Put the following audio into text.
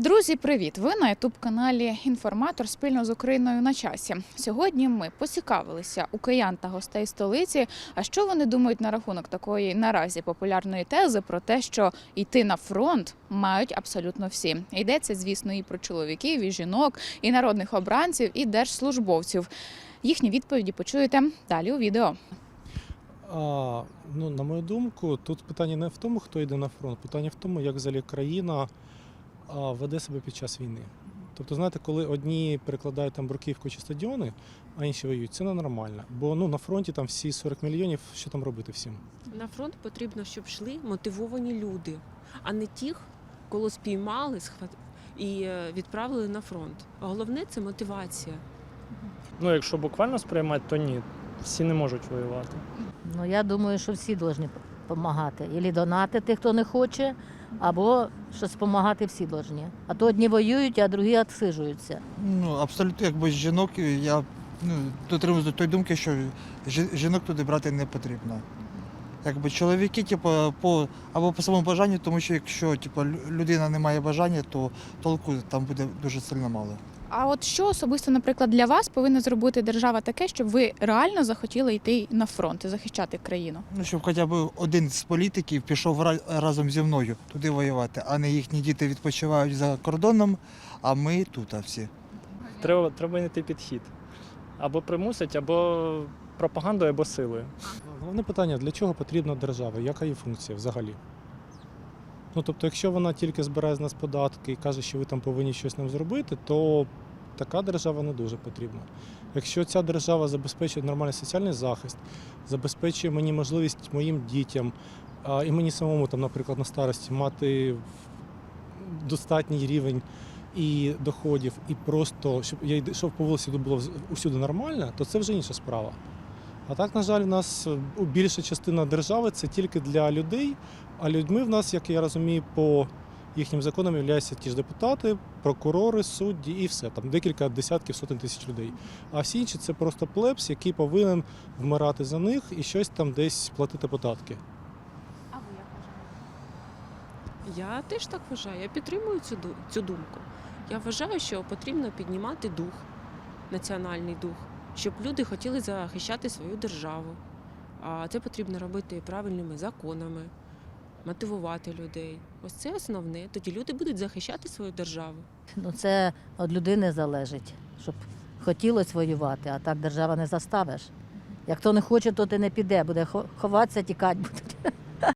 Друзі, привіт! Ви на ютуб каналі Інформатор спільно з Україною на часі. Сьогодні ми поцікавилися у киян та гостей столиці. А що вони думають на рахунок такої наразі популярної тези про те, що йти на фронт мають абсолютно всі. Йдеться, звісно, і про чоловіків, і жінок, і народних обранців, і держслужбовців. Їхні відповіді почуєте далі у відео. А, ну, на мою думку, тут питання не в тому, хто йде на фронт, питання в тому, як взагалі країна а, веде себе під час війни. Тобто, знаєте, коли одні перекладають там бруківку чи стадіони, а інші воюють, це ненормально. Бо ну, на фронті там всі 40 мільйонів, що там робити всім? На фронт потрібно, щоб йшли мотивовані люди, а не тих, кого спіймали схват... і е, відправили на фронт. Головне це мотивація. Ну, якщо буквально сприймати, то ні. Всі не можуть воювати. Ну, я думаю, що всі повинні допомагати. Ілі донатити, хто не хоче, або щось допомагати всі повинні. А то одні воюють, а другі відсижуються. Ну, абсолютно, якби жінок я ну, дотримуюсь до тої думки, що жінок туди брати не потрібно. Якби чоловіки, типу, по або по самому бажанню, тому що якщо типу, людина не має бажання, то толку там буде дуже сильно мало. А от що особисто, наприклад, для вас повинна зробити держава таке, щоб ви реально захотіли йти на фронт і захищати країну? Ну, щоб хоча б один з політиків пішов разом зі мною туди воювати, а не їхні діти відпочивають за кордоном, а ми тут а всі. Треба, треба знайти підхід. Або примусить, або пропагандою, або силою. Головне питання, для чого потрібна держава? Яка її функція взагалі? Ну, тобто, якщо вона тільки збирає з нас податки і каже, що ви там повинні щось нам зробити, то така держава не дуже потрібна. Якщо ця держава забезпечує нормальний соціальний захист, забезпечує мені можливість моїм дітям і мені самому, там, наприклад, на старості мати достатній рівень і доходів, і просто щоб я йшов по вулиці, тут було усюди нормально, то це вже інша справа. А так, на жаль, у нас е, більша частина держави це тільки для людей, а людьми в нас, як я розумію, по їхнім законам являються ті ж депутати, прокурори, судді і все. Там декілька десятків сотень тисяч людей. А всі інші це просто плебс, який повинен вмирати за них і щось там десь платити податки. А ви як вважаєте? Я теж так вважаю. Я підтримую цю, цю думку. Я вважаю, що потрібно піднімати дух, національний дух, щоб люди хотіли захищати свою державу. А це потрібно робити правильними законами, мотивувати людей. Ось це основне. Тоді люди будуть захищати свою державу. Ну, це від людини залежить, щоб хотілося воювати, а так держава не заставиш. Як хто не хоче, то ти не піде, буде ховатися, тікати буде.